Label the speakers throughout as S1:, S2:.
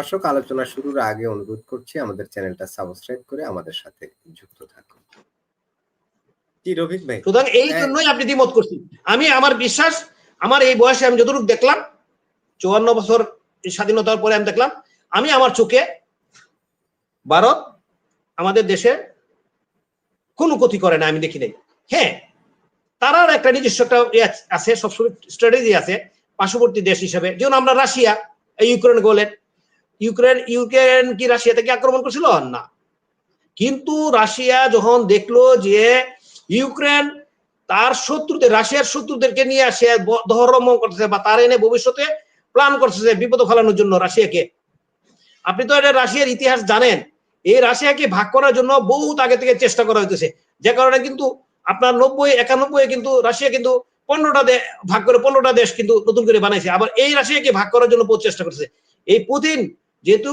S1: দর্শক আলোচনা শুরুর আগে অনুরোধ করছি আমাদের চ্যানেলটা সাবস্ক্রাইব করে আমাদের সাথে যুক্ত থাকুন। জি রফিক ভাই।
S2: সুতরাং এই
S1: হ্যাঁ।
S2: জন্যই আপনি দ্বিমত করছেন আমি আমার বিশ্বাস আমার এই বয়সে আমি যতটুকু দেখলাম চুয়ান্ন বছর স্বাধীনতার পরে আমি দেখলাম আমি আমার চোখে ভারত আমাদের দেশে কোনো ক্ষতি করে না আমি দেখি নাই। হ্যাঁ তারার একটা নিজস্ব একটা আছে সবসময় স্ট্র্যাটেজি আছে পার্শ্ববর্তী দেশ হিসেবে। যেমন আমরা রাশিয়া ইউক্রেন বলেন ইউক্রেন ইউক্রেন কি রাশিয়া থেকে আক্রমণ করছিল? না। কিন্তু রাশিয়া যখন দেখল যে ইউক্রেন তার শত্রুদের রাশিয়ার শত্রুদেরকে নিয়ে সে ধর্ম করতেছে বা তার এনে ভবিষ্যতে প্ল্যান করতেছে বিপদ ফেলানোর জন্য রাশিয়াকে। আপনি তো এটা রাশিয়ার ইতিহাস জানেন। এই রাশিয়াকে ভাগ করার জন্য বহুত আগে থেকে চেষ্টা করা হইতেছে। যে কারণে কিন্তু আপনার নব্বই একানব্বই কিন্তু রাশিয়া কিন্তু পনেরোটা ভাগ করে পনেরোটা দেশ কিন্তু নতুন করে বানাইছে। আবার এই রাশিয়াকে ভাগ করার জন্য চেষ্টা করছে এই পুতিন যেহেতু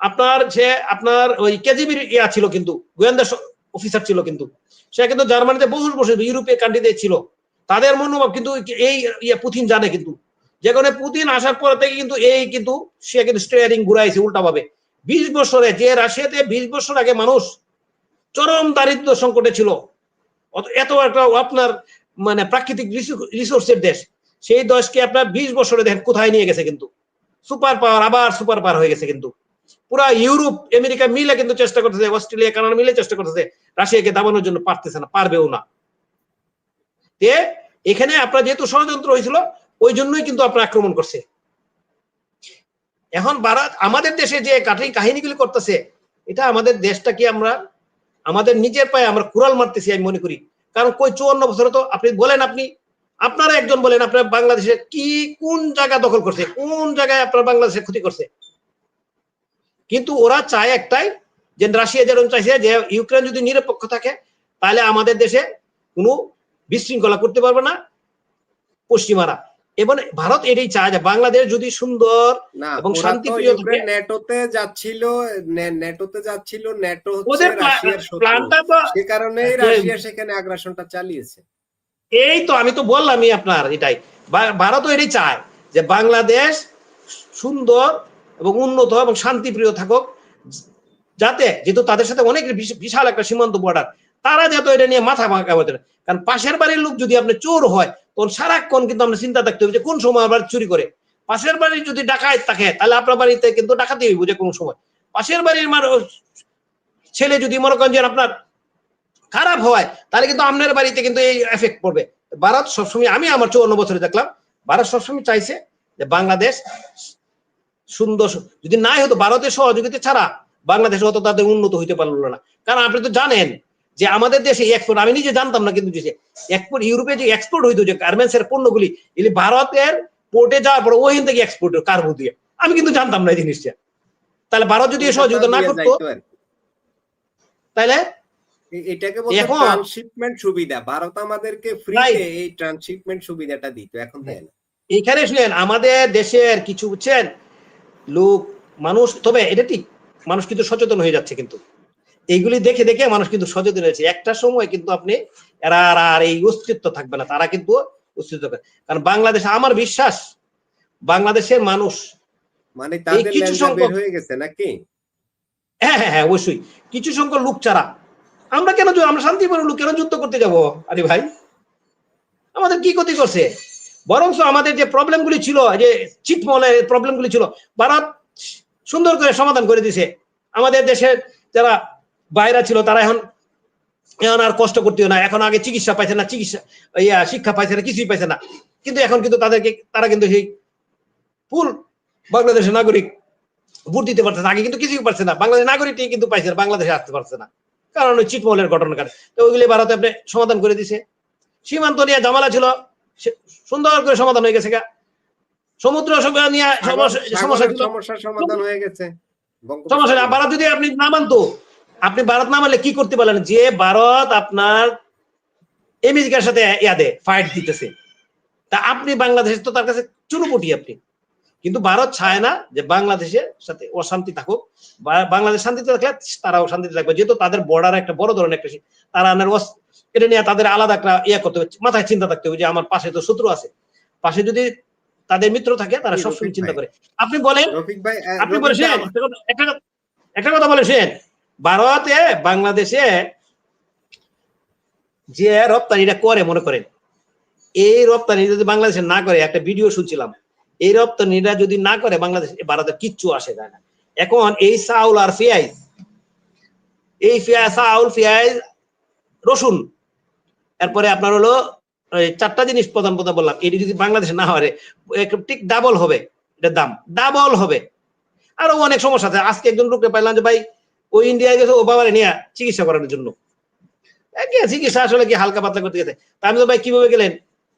S2: আপনার সে আপনার ওই কেজিবির ইয়া ছিল কিন্তু, গোয়েন্দা অফিসার ছিল কিন্তু, সে কিন্তু জার্মানিতে বহু বছর ইউরোপীয় কান্ট্রিতে ছিল। তাদের মনোভাব কিন্তু এই ইয়ে পুতিন জানে কিন্তু। যে কারণে পুতিন আসার পর থেকে কিন্তু এই কিন্তু সে কিন্তু স্টিয়ারিং ঘুরাইছে উল্টাভাবে। বিশ বছরে যে রাশিয়াতে বিশ বছর আগে মানুষ চরম দারিদ্র সংকটে ছিল এত একটা আপনার মানে প্রাকৃতিক রিসোর্সের দেশ, সেই দেশকে আপনার বিশ বছরে দেখেন কোথায় নিয়ে গেছে কিন্তু। সুপার পাওয়ার আবার সুপার পাওয়ার হয়ে গেছে কিন্তু। পুরা ইউরোপ আমেরিকা মিলে কিন্তু চেষ্টা করতেছে অস্ট্রেলিয়া কানাডা মিলে চেষ্টা করতেছে, রাশিয়াকে দাবানোর জন্য পারতেছে না, পারবেও না। তে এখানে আপনার যেহেতু ষড়যন্ত্র হয়েছিল, ওই জন্যই কিন্তু আপনার আক্রমণ করছে। এখন ভারত, আমাদের দেশে যে কাঠি কাহিনীগুলি করতেছে, এটা আমাদের দেশটাকে আমরা, আমাদের নিজের পায়ে আমরা কুড়াল মারতেছি আমি মনে করি। কারণ কই, চুয়ান্ন বছরে তো আপনি বলেন আপনি আপনারা একজন বলেন আপনার বাংলাদেশে কি কোন জায়গা দখল করছে? কোন জায়গায় আপনার বাংলাদেশে ক্ষতি করছে? কিন্তু ওরা চায় একটাই যে রাশিয়া যেরকম চাইছে যে ইউক্রেন যদি নিরপেক্ষ থাকে তাহলে আমাদের দেশে কোনো বিশৃঙ্খলা করতে পারবে না পশ্চিমারা। এবং ভারত এটাই চায় যে বাংলাদেশ যদি সুন্দর এবং শান্তিপ্রিয় থাকে
S1: নেটোতে যাচ্ছিল নেটোতে যাচ্ছিল নেটো
S2: ওদের প্ল্যানটা তো
S1: সে কারণেই রাশিয়া সেখানে আগ্রাসনটা চালিয়েছে।
S2: এই তো আমি তো বললামই আপনার এটাই। ভারত এটাই চায় যে বাংলাদেশ সুন্দর এবং উন্নত এবং শান্তিপ্রিয় থাকুক। যাতে, যেহেতু তাদের সাথে অনেক বিশাল একটা সীমান্ত বর্ডার তারা যাতে এটা নিয়ে মাথা ভাঙা হতে কারণ পাশের বাড়ির লোক যদি আপনি চোর হয়, তখন সারাক্ষণ কিন্তু আমরা চিন্তা থাকতে হবে যে কোন সময় আবার চুরি করে। পাশের বাড়ির যদি ডাকায় থাকে, তাহলে আপনার বাড়িতে কিন্তু ডাকাতি হইব যে কোনো সময়। পাশের বাড়ির মার ছেলে যদি মনে করেন যে আপনার খারাপ হয় তাহলে কিন্তু আপনার বাড়িতে কিন্তু এই এফেক্ট পড়বে। ভারত সবসময় আমি আমার চৌন্ন বছরে দেখলাম ভারত সবসময় চাইছে যে বাংলাদেশ সুন্দর যদি নাই হতো ভারতের সহযোগিতা ছাড়া বাংলাদেশ অত তাদের উন্নত হইতে পারল না। কারণ আপনি তো জানেন যে আমাদের দেশে এক্সপোর্ট আমি নিজে জানতাম না কিন্তু এক্সপোর্ট ইউরোপে যে এক্সপোর্ট হইতো যে গার্মেন্টস এর পণ্যগুলি এগুলি ভারতের পোর্টে যাওয়ার পর ওইখান থেকে এক্সপোর্ট কার্বো দিয়ে। আমি কিন্তু জানতাম না এই জিনিসটা। তাহলে ভারত যদি সহযোগিতা না করতো তাহলে
S1: এটাকে বলে ট্রান্সশিপমেন্ট সুবিধা। ভারত আমাদেরকে ফ্রিতে এই ট্রান্সশিপমেন্ট সুবিধাটা দিত এখন দেয় না।
S2: এখানে শুনেন আমাদের দেশের কিছু বুঝছেন লোক মানুষ তবে এটা ঠিক মানুষ কিন্তু সচেতন হয়ে যাচ্ছে কিন্তু। এইগুলি দেখে দেখে মানুষ কিন্তু সচেতন হয়েছে। একটা সময় কিন্তু আপনি এরা আর এই অস্তিত্ব থাকবে না তারা কিন্তু অস্তিত্ব কারণ বাংলাদেশ আমার বিশ্বাস বাংলাদেশের মানুষ
S1: মানে কিছু সংখ্যক হয়ে গেছে নাকি?
S2: হ্যাঁ হ্যাঁ হ্যাঁ অবশ্যই। কিছু সংখ্যক লোক ছাড়া আমরা কেন আমরা শান্তিপূর্ণ লোক কেন যুদ্ধ করতে যাব? আরে ভাই, আমাদের কি ক্ষতি করছে? বরঞ্চ আমাদের যে প্রবলেমগুলি ছিল যে চিটমলের প্রবলেমগুলি ছিল ভারত সুন্দর করে সমাধান করে দিছে। আমাদের দেশের যারা বাইরা ছিল, তারা এখন এখন আর কষ্ট করতে না। এখন আগে চিকিৎসা পাইছে না, চিকিৎসা ইয়া শিক্ষা পাইছে না, কিছুই পাইছে না। কিন্তু এখন কিন্তু তাদেরকে, তারা কিন্তু সেই ফুল বাংলাদেশের নাগরিক ভোট দিতে পারছে না। আগে কিন্তু কিছুই পারছে না। বাংলাদেশের নাগরিকই কিন্তু পাইছে না, বাংলাদেশে আসতে পারছে না। কারণ ওই চিটমহলের ঘটনার কারণে তো ওইগুলি ভারতে আপনি সমাধান করে দিছে। সীমান্ত নিয়ে জামালা ছিল সুন্দর করে সমাধান হয়ে গেছে গা। সমুদ্র নিয়ে
S1: সমস্যার সমাধান হয়ে গেছে।
S2: সমস্যা না ভারত যদি আপনি না মানতো আপনি ভারত না মানলে কি করতে পারলেন? যে ভারত আপনার আমেরিকার সাথে ইয়াদে ফাইট দিতেছে। তা আপনি বাংলাদেশের তো তার কাছে চুনুপটি আপনি। কিন্তু ভারত চায় না যে বাংলাদেশের সাথে অশান্তি থাকুক। বাংলাদেশ শান্তিতে থাকলে তারাও শান্তিতে থাকবে। যেহেতু তাদের বর্ডার একটা বড় ধরনের একটা তারা এটা নিয়ে তাদের আলাদা একটা ইয়ে করতে হবে মাথায় চিন্তা থাকতে হবে যে আমার পাশে তো শত্রু আছে। পাশে যদি তাদের মিত্র থাকে তারা সবসময় চিন্তা করে। আপনি বলেন আপনি বলেছেন একটা একটা কথা- একটা কথা বলেছেন। ভারতে বাংলাদেশে যে রপ্তানিটা করে মনে করেন এই রপ্তানি যদি বাংলাদেশে না করে একটা ভিডিও শুনছিলাম। এই রপ্তানিটা যদি না করে বাংলাদেশ ভারতে কিচ্ছু আসে যায় না। এখন এই চাউল আর পেঁয়াজ, এই চাউল, পেঁয়াজ, রসুন, এরপরে আপনার হলো চারটা জিনিস প্রধান প্রধান বললাম। এটি যদি বাংলাদেশে না হয় ঠিক ডাবল হবে এটার দাম। ডাবল হবে। আরও অনেক সমস্যা আছে। আজকে একজন লোককে পাইলাম যে, ভাই ওই ইন্ডিয়ায় গেছে, ও বাবারে নিয়ে চিকিৎসা করানোর জন্য। চিকিৎসা আসলে কি হালকা পাতলা করতে গেছে? তা আমি তো, ভাই, কীভাবে গেলেন?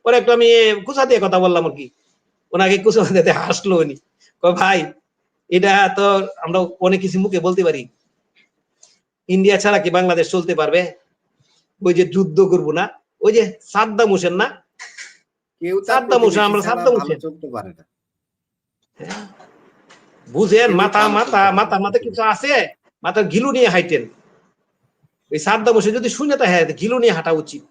S2: পরে একটু আমি কুচা দিয়ে কথা বললাম আর কি। ওনাকে কুচা দিতে হাসলো উনি। ভাই এটা তো আমরা অনেক কিছু মুখে বলতে পারি। ইন্ডিয়া ছাড়া কি বাংলাদেশ চলতে পারবে? ওই যে যুদ্ধ করব না। ওই যে সাদ্দাম হোসেন না?
S1: কেউ
S2: সাদ্দাম হোসেন, আমরা সাদ্দাম হোসেন।
S1: চলতে পারে না।
S2: বুঝেন মাথা মাথা মাথা মাথা কিছু আছে? মাথার ঘিলু নিয়ে হাইটেন ওই সাদ্দাম হোসেন যদি শূন্যতা হ্যাঁ ঘিলু নিয়ে হাঁটা উচিত।